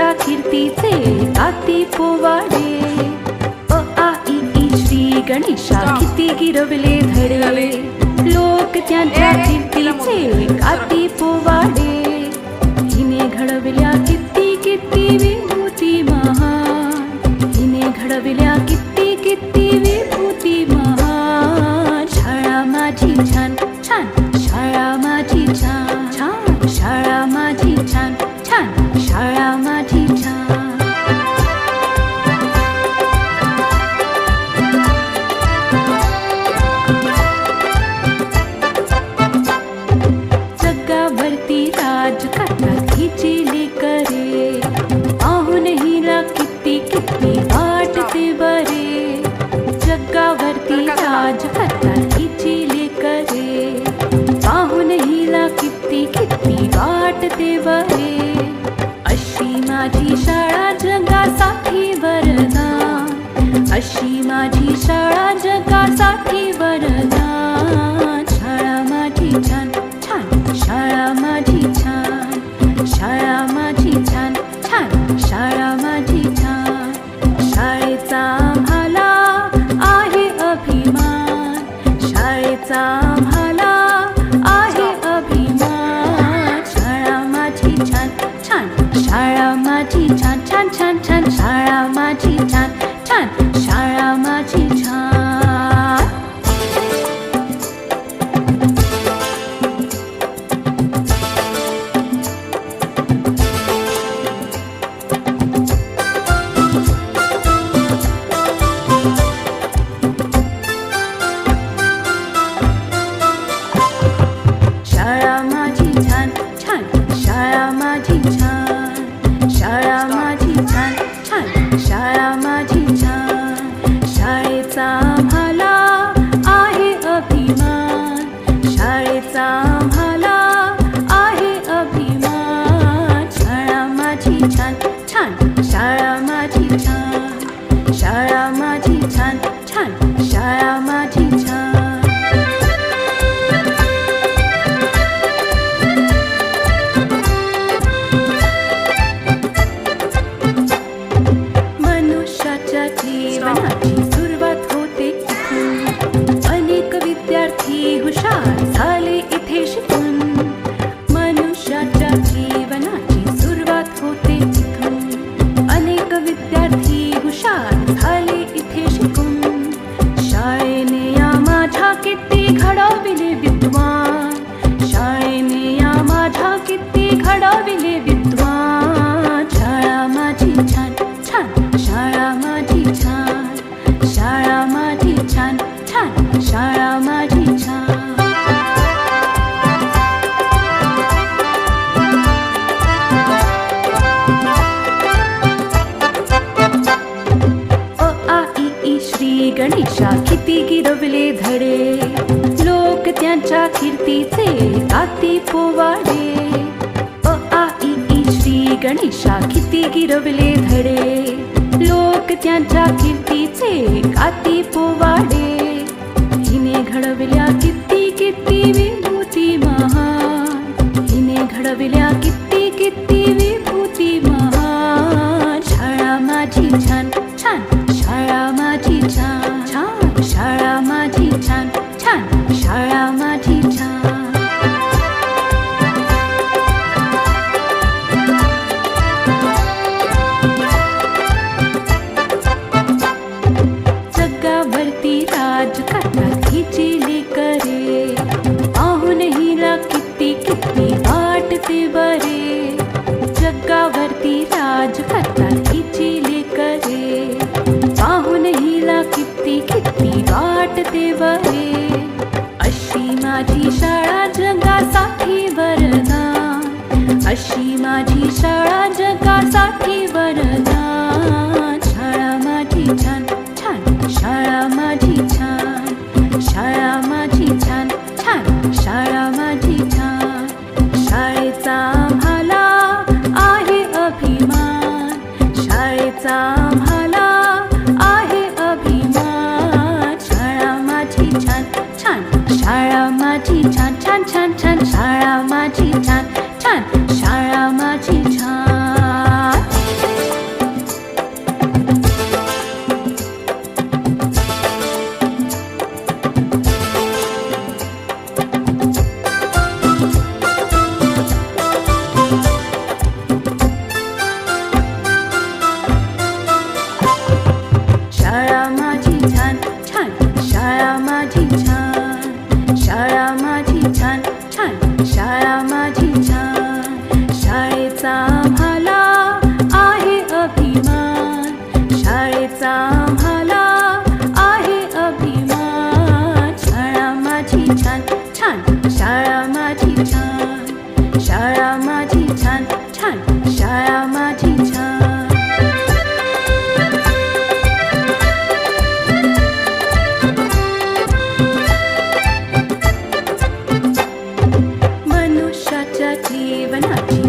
त्यांच्या कीर्तीचे आती पोवाडे। अ आ ई श्री गणेशा किती गिरवले धडे लोक त्यांच्या कीर्तीचे आती पोवाडे। हिने घडविल्या किती किती विभूती महान हिने घडविल्या किती किती विभूती महान शाळा माझी छान छान। शाळा माझी छान छान। शाळा माझी छान। जगावरती राज करतात हिची लेकरे आहुन हिला किती किती वाटते बरे। जगावरती राज करतात हिची लेकरे पाहून हिला किती किती वाटते बरे। টান টান সারা মাঝি ছান সারা মাঝি ছান ছান সারা মাঝি ছান Thank you. त्यांच्या कीर्तीचे पोवाडे. अ आ इ ई श्री गणेशा किती गिरवले धडे. लोक त्यांच्या कीर्तीचे आती पोवाडे. हिने घडविल्या किती किती विभूती महान. हिने घडविल्या किती time माझी छान छान माझी छान. मनुष्याच्या जीवनाची